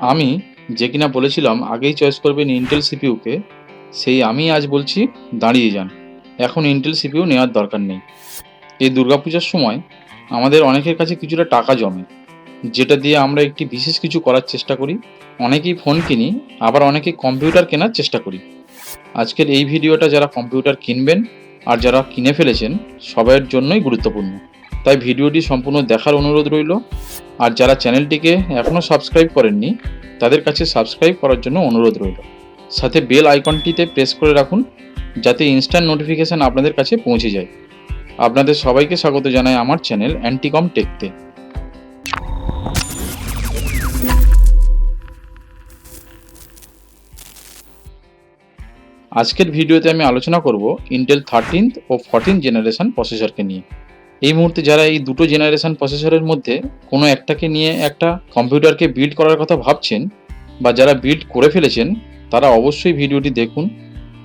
আমি যে কিনা বলেছিলাম আগেই চয়েস করবেন ইন্টেল সিপিইউকে সেই আমি আজ বলছি দাঁড়িয়ে যান। এখন ইন্টেল সিপিইউ নেওয়ার দরকার নেই। এই দুর্গাপূজার সময় আমাদের অনেকের কাছে কিছুটা টাকা জমে, যেটা দিয়ে আমরা একটি বিশেষ কিছু করার চেষ্টা করি। অনেকেই ফোন কিনি, আবার অনেকে কম্পিউটার কেনার চেষ্টা করি। আজকের এই ভিডিওটা যারা কম্পিউটার কিনবেন আর যারা কিনে ফেলেছেন সবার জন্যই গুরুত্বপূর্ণ। তাই ভিডিওটি সম্পূর্ণ দেখার অনুরোধ রইল। আর যারা চ্যানেলটিকে এখনও সাবস্ক্রাইব করেননি, তাদের কাছে সাবস্ক্রাইব করার জন্য অনুরোধ রইল। সাথে বেল আইকনটিতে প্রেস করে রাখুন, যাতে ইনস্ট্যান্ট নোটিফিকেশান আপনাদের কাছে পৌঁছে যায়। আপনাদের সবাইকে স্বাগত জানাই আমার চ্যানেল অ্যান্টিকম টেকতে। আজকের ভিডিওতে আমি আলোচনা করব ইন্টেল থার্টিন্থ ও ফোরটিন জেনারেশন প্রসেসরকে নিয়ে। এই মুহূর্তে যারা এই দুটো জেনারেশন প্রসেসরের মধ্যে কোনো একটাকে নিয়ে একটা কম্পিউটারকে বিল্ড করার কথা ভাবছেন বা যারা বিল্ড করে ফেলেছেন, তারা অবশ্যই ভিডিওটি দেখুন।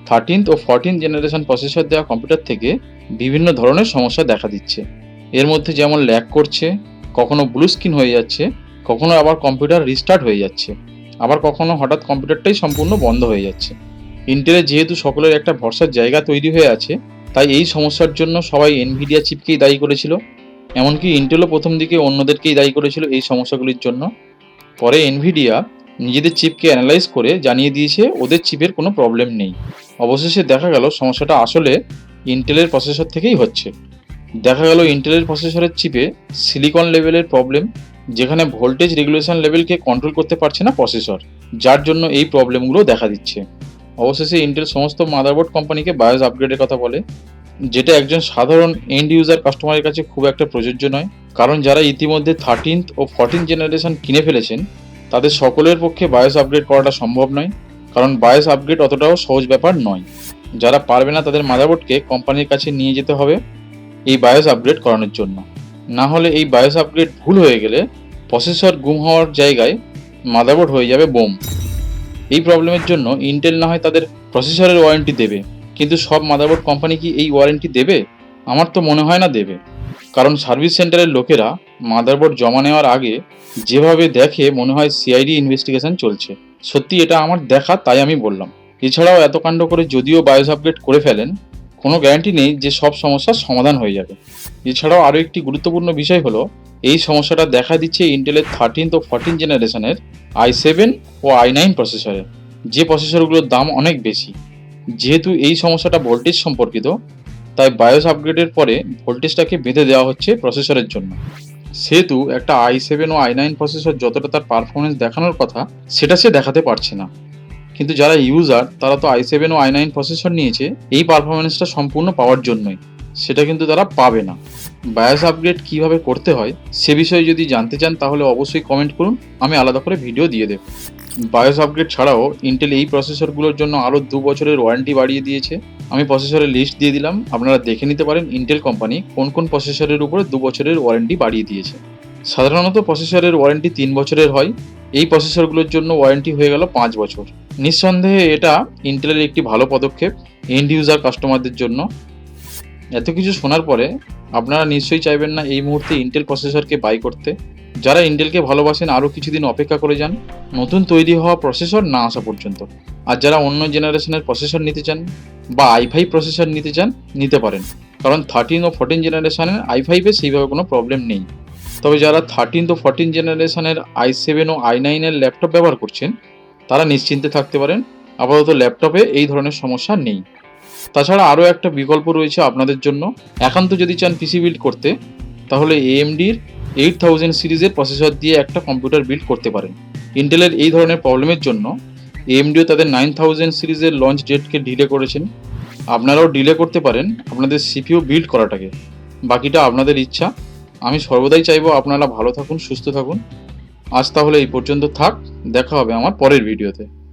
থার্টিন্থ ও ফোরটিন জেনারেশন প্রসেসর দেওয়া কম্পিউটার থেকে বিভিন্ন ধরনের সমস্যা দেখা দিচ্ছে। এর মধ্যে যেমন ল্যাগ করছে, কখনো ব্লু স্ক্রিন হয়ে যাচ্ছে, কখনো আবার কম্পিউটার রিস্টার্ট হয়ে যাচ্ছে, আবার কখনো হঠাৎ কম্পিউটারটাই সম্পূর্ণ বন্ধ হয়ে যাচ্ছে। ইন্টেলের যেহেতু সকলের একটা ভরসার জায়গা তৈরি হয়ে আছে তাই এই সমস্যার জন্য সবাই এনভিডিয়া চিপকেই দায়ী করেছিল। এমনকি ইন্টেলও প্রথম দিকে অন্যদেরকেই দায়ী করেছিল এই সমস্যাগুলির জন্য। পরে এনভিডিয়া নিজেদের চিপকে অ্যানালাইজ করে জানিয়ে দিয়েছে, ওদের চিপের কোনো প্রবলেম নেই। অবশেষে দেখা গেল সমস্যাটা আসলে ইন্টেলের প্রসেসর থেকেই হচ্ছে। দেখা গেল ইন্টেলের প্রসেসরের চিপে সিলিকন লেভেলের প্রবলেম যেখানে ভোল্টেজ রেগুলেশন লেভেলকে কন্ট্রোল করতে পারছে না প্রসেসর যার জন্য এই প্রবলেমগুলো দেখা দিচ্ছে। অবশেষে ইন্টেল সমস্ত মাদারবোর্ড কোম্পানিকে বায়োস আপগ্রেডের কথা বলে, যেটা একজন সাধারণ এন্ড ইউজার কাস্টমারের কাছে খুব একটা প্রযোজ্য নয়। কারণ যারা ইতিমধ্যে থার্টিন্থ ও ফোরটিন জেনারেশন কিনে ফেলেছেন, তাদের সকলের পক্ষে বায়োস আপগ্রেড করাটা সম্ভব নয়। কারণ বায়োস আপগ্রেড অতটাও সহজ ব্যাপার নয়। যারা পারবে না তাদের মাদারবোর্ডকে কোম্পানির কাছে নিয়ে যেতে হবে এই বায়োস আপগ্রেড করানোর জন্য। না হলে এই বায়োস আপগ্রেড ভুল হয়ে গেলে প্রসেসর গুম হওয়ার জায়গায় মাদারবোর্ড হয়ে যাবে বোম। এই প্রবলেমের জন্য ইন্টেল না হয় তাদের প্রসেসরের ওয়ারেন্টি দেবে। কিন্তু সব মাদারবোর্ড কোম্পানি কি এই ওয়ারেন্টি দেবে? আমার তো মনে হয় না দেবে। কারণ সার্ভিস সেন্টারের লোকেরা মাদারবোর্ড জমা নেওয়ার আগে যেভাবে দেখে মনে হয় সিআইডি ইনভেস্টিগেশন চলছে। সত্যি এটা আমার দেখা, তাই আমি বললাম। এছাড়াও এত কাণ্ড করে যদিও বায়োস আপগ্রেড করে ফেলেন, কোনো গ্যারান্টি নেই যে সব সমস্যার সমাধান হয়ে যাবে। এছাড়াও আরও একটি গুরুত্বপূর্ণ বিষয় হলো এই সমস্যাটা দেখা দিচ্ছে ইন্টেলের থার্টিন ও ফোরটিন জেনারেশনের আই সেভেন ও আই নাইন প্রসেসরে যে প্রসেসরগুলোর দাম অনেক বেশি। যেহেতু এই সমস্যাটা ভোল্টেজ সম্পর্কিত, তাই বায়োস আপগ্রেডের পরে ভোল্টেজটাকে বেঁধে দেওয়া হচ্ছে প্রসেসরের জন্য। সেহেতু একটা আই সেভেন ও আই নাইন প্রসেসর যতটা তার পারফরমেন্স দেখানোর কথা, সেটা সে দেখাতে পারছে না। কিন্তু যারা ইউজার তারা তো আই সেভেন ও আই নাইন প্রসেসর নিয়েছে, এই পারফরমেন্সটা সম্পূর্ণ পাওয়ার জন্যই। সেটা কিন্তু তারা পাবে না। বায়োস আপগ্রেড কীভাবে করতে হয়, সে বিষয়ে যদি জানতে চান, তাহলে অবশ্যই কমেন্ট করুন, আমি আলাদা করে ভিডিও দিয়ে দেব। বায়োস আপগ্রেড ছাড়াও ইন্টেল এই প্রসেসরগুলোর জন্য আরও দু বছরের ওয়ারেন্টি বাড়িয়ে দিয়েছে। আমি প্রসেসরের লিস্ট দিয়ে দিলাম, আপনারা দেখে নিতে পারেন ইন্টেল কোম্পানি কোন কোন প্রসেসরের উপরে দু বছরের ওয়ারেন্টি বাড়িয়ে দিয়েছে। সাধারণত প্রসেসরের ওয়ারেন্টি তিন বছরের হয়, এই প্রসেসরগুলোর জন্য ওয়ারেন্টি হয়ে গেল পাঁচ বছর। নিঃসন্দেহে এটা ইন্টেলের একটি ভালো পদক্ষেপ এন্ড ইউজার কাস্টমারদের জন্য। এত কিছু শোনার পরে আপনারা নিশ্চয়ই চাইবেন না এই মুহূর্তে ইন্টেল প্রসেসরকে বাই করতে। যারা ইন্টেলকে ভালোবাসেন, আরও কিছুদিন অপেক্ষা করে যান। নতুন তৈরি হওয়া প্রসেসর না আসা পর্যন্ত। আর যারা অন্য জেনারেশনের প্রসেসর নিতে চান বা আই ফাইভ প্রসেসর নিতে চান, নিতে পারেন। কারণ থার্টিন ও ফোরটিন জেনারেশনের আই ফাইভে সেইভাবে কোনো প্রবলেম নেই। তবে যারা থার্টিন ও ফোরটিন জেনারেশনের আই সেভেন ও আই নাইনের ল্যাপটপ ব্যবহার করছেন, তারা নিশ্চিন্তে থাকতে পারেন। আপাতত ল্যাপটপে এই ধরনের সমস্যা নেই। তাছাড়া আরও একটা বিকল্প রয়েছে আপনাদের জন্য। একান্ত যদি চান পিসি বিল্ড করতে, তাহলে এএমডির এইট থাউজেন্ড সিরিজের প্রসেসর দিয়ে একটা কম্পিউটার বিল্ড করতে পারেন। ইন্টেলের এই ধরনের প্রবলেমের জন্য এএমডিও তাদের নাইন থাউজেন্ড সিরিজের লঞ্চ ডেটকে ডিলে করেছেন। আপনারাও ডিলে করতে পারেন আপনাদের সিপিও বিল্ড করাটাকে। বাকিটা আপনাদের ইচ্ছা। আমি সর্বদাই চাইব আপনারা ভালো থাকুন, সুস্থ থাকুন। আজ তাহলে এই পর্যন্ত থাক। দেখা হবে আমার পরের ভিডিওতে